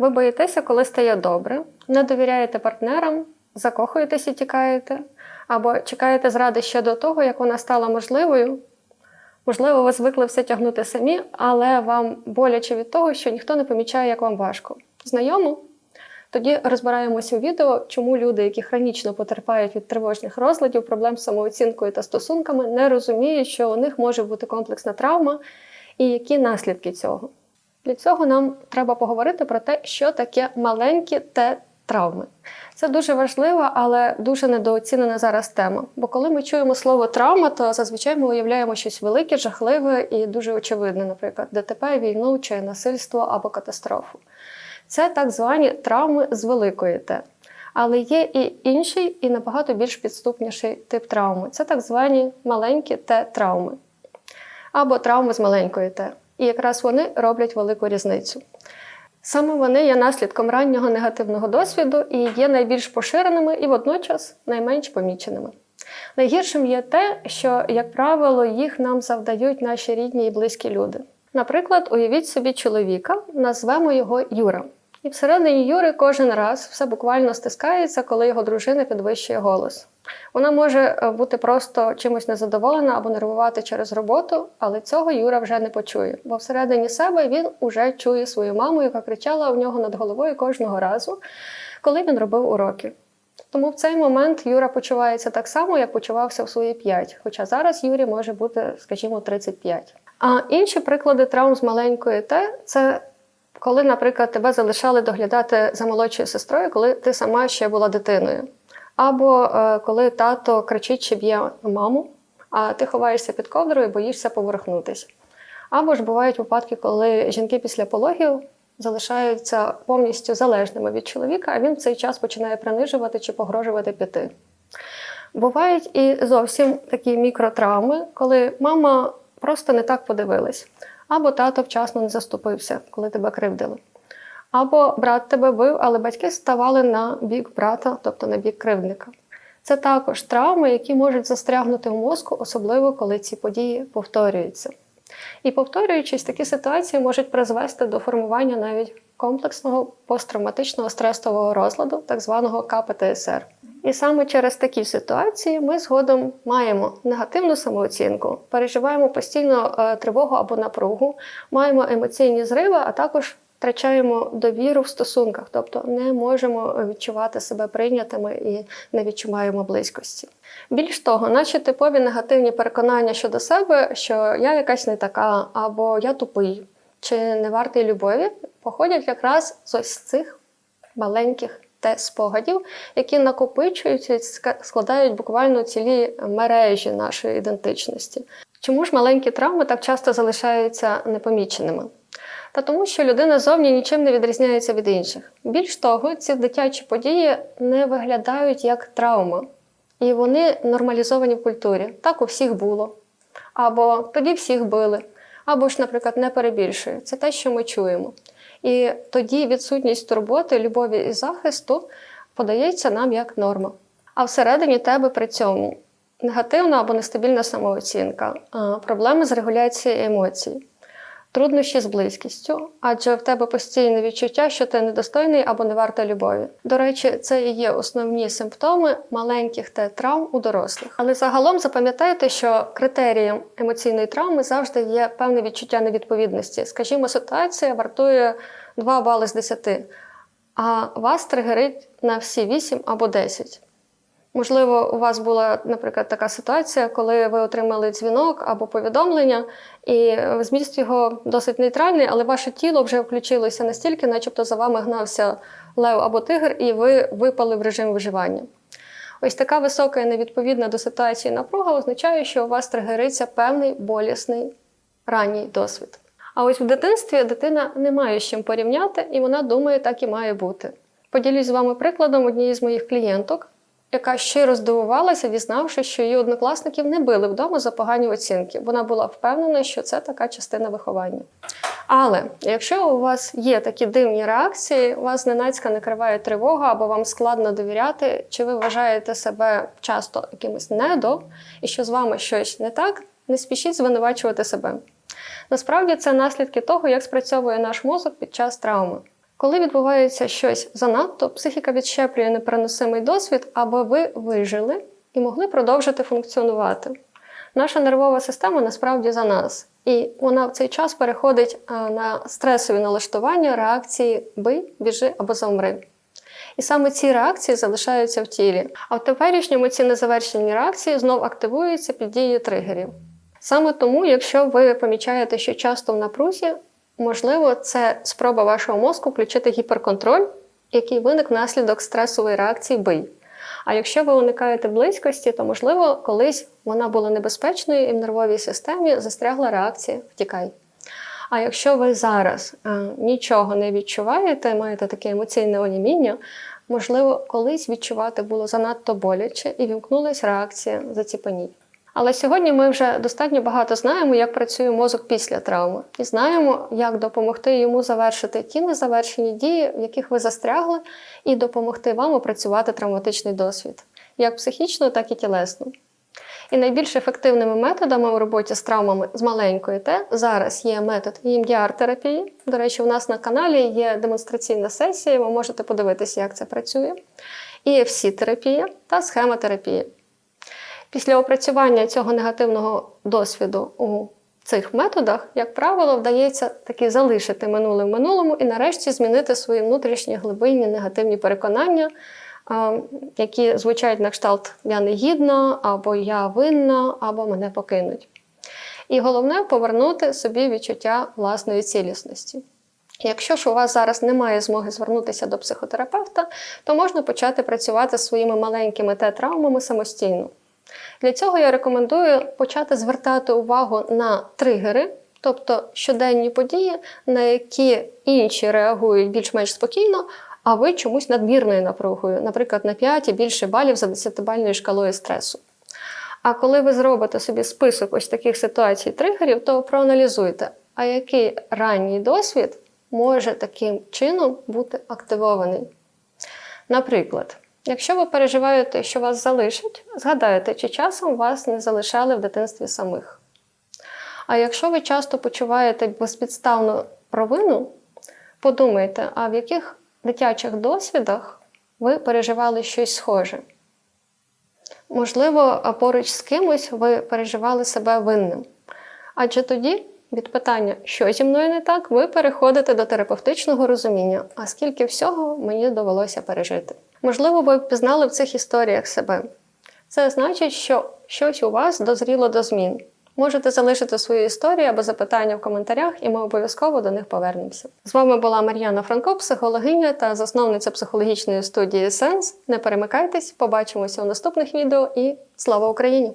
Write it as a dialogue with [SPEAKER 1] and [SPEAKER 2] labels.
[SPEAKER 1] Ви боїтеся, коли стає добре, не довіряєте партнерам, закохуєтесь і тікаєте, або чекаєте зради ще до того, як вона стала можливою. Можливо, ви звикли все тягнути самі, але вам боляче від того, що ніхто не помічає, як вам важко. Знайомо? Тоді розбираємося у відео, чому люди, які хронічно потерпають від тривожних розладів, проблем з самооцінкою та стосунками, не розуміють, що у них може бути комплексна травма і які наслідки цього. Для цього нам треба поговорити про те, що таке маленькі Т-травми. Це дуже важлива, але дуже недооцінена зараз тема. Бо коли ми чуємо слово травма, то зазвичай ми уявляємо щось велике, жахливе і дуже очевидне, наприклад, ДТП, війну чи насильство або катастрофу. Це так звані травми з великої Т. Але є і інший, і набагато більш підступніший тип травми. Це так звані маленькі Т-травми або травми з маленької Т. І якраз вони роблять велику різницю. Саме вони є наслідком раннього негативного досвіду і є найбільш поширеними і водночас найменш поміченими. Найгіршим є те, що, як правило, їх нам завдають наші рідні і близькі люди. Наприклад, уявіть собі чоловіка, назвемо його Юра. І всередині Юри кожен раз все буквально стискається, коли його дружина підвищує голос. Вона може е, бути просто чимось незадоволена або нервувати через роботу, але цього Юра вже не почує, бо всередині себе він уже чує свою маму, яка кричала у нього над головою кожного разу, коли він робив уроки. Тому в цей момент Юра почувається так само, як почувався в свої 5, хоча зараз Юрі може бути, скажімо, 35. А інші приклади травм з маленької Т це коли, наприклад, тебе залишали доглядати за молодшою сестрою, коли ти сама ще була дитиною. Або е, коли тато кричить чи б'є маму, а ти ховаєшся під ковдрою і боїшся поверхнутися. Або ж бувають випадки, коли жінки після пологів залишаються повністю залежними від чоловіка, а він в цей час починає принижувати чи погрожувати піти. Бувають і зовсім такі мікротравми, коли мама просто не так подивилась, або тато вчасно не заступився, коли тебе кривдили. Або брат тебе бив, але батьки ставали на бік брата, тобто на бік кривдника. Це також травми, які можуть застрягнути в мозку, особливо коли ці події повторюються. І повторюючись, такі ситуації можуть призвести до формування навіть комплексного посттравматичного стресового розладу, так званого КПТСР. І саме через такі ситуації ми згодом маємо негативну самооцінку, переживаємо постійно е, тривогу або напругу, маємо емоційні зриви, а також втрачаємо довіру в стосунках, тобто не можемо відчувати себе прийнятими і не відчуваємо близькості. Більш того, наші типові негативні переконання щодо себе, що я якась не така, або я тупий, чи не вартий любові, походять якраз з ось цих маленьких те спогадів, які накопичуються і складають буквально цілі мережі нашої ідентичності. Чому ж маленькі травми так часто залишаються непоміченими? Та тому, що людина зовні нічим не відрізняється від інших. Більш того, ці дитячі події не виглядають як травма, і вони нормалізовані в культурі. Так у всіх було. Або тоді всіх били, або ж, наприклад, не перебільшую. Це те, що ми чуємо. І тоді відсутність турботи, любові і захисту подається нам як норма. А всередині тебе при цьому негативна або нестабільна самооцінка, проблеми з регуляцією емоцій, труднощі з близькістю, адже в тебе постійне відчуття, що ти недостойний або не варта любові. До речі, це і є основні симптоми маленьких травм у дорослих. Але загалом запам'ятайте, що критерієм емоційної травми завжди є певне відчуття невідповідності. Скажімо, ситуація вартує 2 бали з 10, а вас тригерить на всі 8 або 10. Можливо, у вас була, наприклад, така ситуація, коли ви отримали дзвінок або повідомлення, і зміст його досить нейтральний, але ваше тіло вже включилося настільки, начебто за вами гнався лев або тигр, і ви випали в режим виживання. Ось така висока і невідповідна до ситуації напруга означає, що у вас тригериться певний болісний ранній досвід. А ось в дитинстві дитина не має з чим порівняти, і вона думає, так і має бути. Поділюсь з вами прикладом однієї з моїх клієнток яка щиро здивувалася, дізнавшись, що її однокласників не били вдома за погані оцінки. Вона була впевнена, що це така частина виховання. Але якщо у вас є такі дивні реакції, вас ненацька накриває тривога або вам складно довіряти, чи ви вважаєте себе часто якимось недо, і що з вами щось не так, не спішіть звинувачувати себе. Насправді це наслідки того, як спрацьовує наш мозок під час травми. Коли відбувається щось занадто, психіка відщеплює непереносимий досвід, аби ви вижили і могли продовжити функціонувати. Наша нервова система насправді за нас, і вона в цей час переходить е, на стресові налаштування реакції бий, біжи або завмри. І саме ці реакції залишаються в тілі. А в теперішньому ці незавершені реакції знов активуються під дією тригерів. Саме тому, якщо ви помічаєте, що часто в напрузі, можливо, це спроба вашого мозку включити гіперконтроль, який виник внаслідок стресової реакції бий. А якщо ви уникаєте близькості, то можливо колись вона була небезпечною і в нервовій системі застрягла реакція втікай. А якщо ви зараз е, нічого не відчуваєте, маєте таке емоційне оніміння, можливо, колись відчувати було занадто боляче і вімкнулася реакція заціпаніть. Але сьогодні ми вже достатньо багато знаємо, як працює мозок після травми, і знаємо, як допомогти йому завершити ті незавершені дії, в яких ви застрягли, і допомогти вам опрацювати травматичний досвід, як психічно, так і тілесно. І найбільш ефективними методами у роботі з травмами з маленької Т зараз є метод emdr терапії До речі, у нас на каналі є демонстраційна сесія, ви можете подивитися, як це працює. efc терапія та схемотерапія. Після опрацювання цього негативного досвіду у цих методах, як правило, вдається таки залишити минуле в минулому і нарешті змінити свої внутрішні глибинні негативні переконання, які звучать на кшталт Я не гідна, або Я винна, або мене покинуть. І головне повернути собі відчуття власної цілісності. Якщо ж у вас зараз немає змоги звернутися до психотерапевта, то можна почати працювати своїми маленькими Т-травмами самостійно. Для цього я рекомендую почати звертати увагу на тригери, тобто щоденні події, на які інші реагують більш-менш спокійно, а ви чомусь надмірною напругою, наприклад, на 5 і більше балів за 10-бальною шкалою стресу. А коли ви зробите собі список ось таких ситуацій тригерів, то проаналізуйте, а який ранній досвід може таким чином бути активований. Наприклад, якщо ви переживаєте, що вас залишать, згадайте, чи часом вас не залишали в дитинстві самих. А якщо ви часто почуваєте безпідставну провину, подумайте, а в яких дитячих досвідах ви переживали щось схоже. Можливо, поруч з кимось ви переживали себе винним. Адже тоді від питання, що зі мною не так, ви переходите до терапевтичного розуміння, а скільки всього мені довелося пережити. Можливо, ви впізнали в цих історіях себе. Це значить, що щось у вас дозріло до змін. Можете залишити свою історію або запитання в коментарях, і ми обов'язково до них повернемося. З вами була Мар'яна Франко, психологиня та засновниця психологічної студії Сенс. Не перемикайтесь, побачимося у наступних відео і слава Україні!